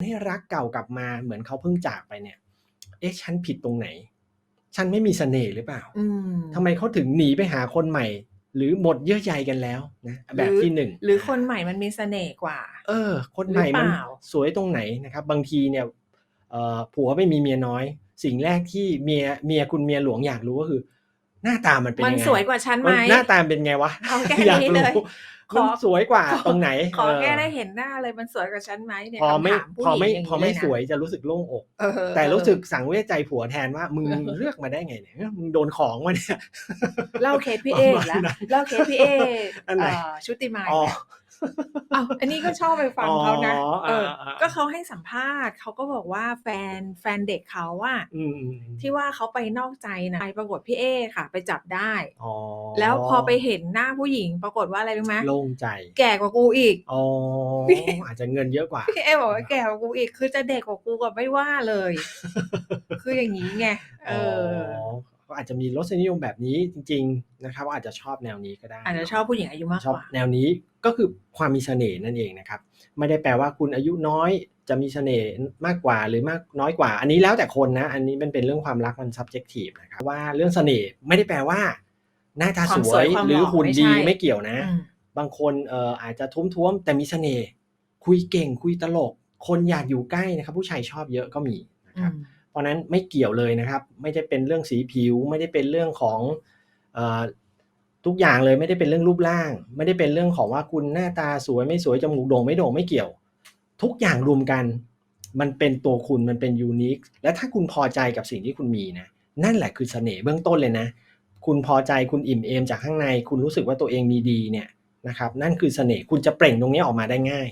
ให้รักเก่ากลับมาเหมือนเขาเพิ่งจากไปเนี่ย เอ๊ะฉันผิดตรงไหน ฉันไม่มีเสน่ห์หรือเปล่าอืมทำไมเขาถึงหนีไปหาคนใหม่ หรือหมดเยื่อใยกันแล้วนะแบบที่หนึ่งหรือคนใหม่มันมีเสน่ห์กว่า เออ คนใหม่หรือเปมันล่าสวยตรงไหนนะครับ บางทีเนี่ยเอ่อผัวไม่มีเมียน้อย สิ่งแรกที่เมียเมียคุณเมียหลวงอยากรู้ก็คือ หน้าตามันเป็นมันยังไงสวยกว่าฉันไหมหน้าตาเป็นไงวะเอาแค่อยากนี้เลยรู้ขอ มันสวยกว่าขอตรงไหนขอเออแค่ได้เห็นหน้าเลยมันสวยกว่าฉันไหมเนี่ยพอไม่คำถามผู้พอหญิงไม่อย่างพอนี้ไม่เลยนะสวยจะรู้สึกโล่งอก เออแต่รู้สึกสังเวชใจผัวแทนว่ามึงเลือกมาได้ไงเนี่ยมึงโดนของมาเนี่ย เล่าเคสพี่เอประกมาณแล้วนั้นเล่าเคสพี่เออันไหน เอ่อชุติมาอ๋ออ้าวอันนี้ก็ชอบไปฟังเขานะอ๋อเอออ่าๆๆก็เขาให้สัมภาษณ์เขาก็บอกว่าแฟนแฟนเด็กเขาว่าอืมอืมอืมที่ว่าเขาไปนอกใจนะไปปรากฏพี่เอค่ะ ไปจับได้อ๋อแล้วพอไปเห็นหน้าผู้หญิง ปรากฏว่าอะไรรู้ไหมโล่งใจ แก่กว่ากูอีกอ๋อพี่อาจจะเงินเยอะกว่าพี่เอบอกว่าแก่กว่ากูอีก คือจะเด็กกว่ากูก็ไม่ว่าเลย คืออย่างนี้ไงเอออก็อาจจะมีรสนิยมแบบนี้จริง ๆ นะครับว่าอาจจะชอบแนวนี้ก็ได้ อาจจะชอบผู้หญิงอายุมากชอบกว่าแนวนี้ก็คือความมีเสน่ห์นั่นเองนะครับไม่ได้แปลว่าคุณอายุน้อยจะมีเสน่ห์มากกว่าหรือมากน้อยกว่า อันนี้แล้วแต่คนนะ อันนี้มันเป็นเรื่องความรักมัน subjective นะครับว่าเรื่องเสน่ห์ไม่ได้แปลว่า หน้าตาความสสววยยความหรือหล่อหุ่นไม่ดีใช่ไม่เกี่ยวนะอืมบางคนเอ่ออาจจะท้วมๆ แต่มีเสน่ห์คุยเก่งคุยตลก คนอยากอยู่ใกล้นะครับ ผู้ชายชอบเยอะก็มีนะครับเพราะฉะนั้นไม่เกี่ยวเลยนะครับ ไม่ได้เป็นเรื่องสีผิว ไม่ได้เป็นเรื่องของเออ ทุกอย่างเลยไม่ได้เป็นเรื่องรูปร่าง ไม่ได้เป็นเรื่องของว่าคุณหน้าตาสวยไม่สวยจมูกโด่งไม่โด่งไม่เกี่ยว ทุกอย่างรวมกัน มันเป็นตัวคุณมันเป็นยูนิคและถ้าคุณพอใจกับสิ่งที่คุณมีนะนั่นแหละคือเสน่ห์เบื้องต้นเลยนะ คุณพอใจคุณอิ่มเอมจากข้างใน คุณรู้สึกว่าตัวเองมีดีเนี่ยนะครับนั่นคือเสน่ห์คุณจะเปล่งตรงนี้ออกมาได้ง่าย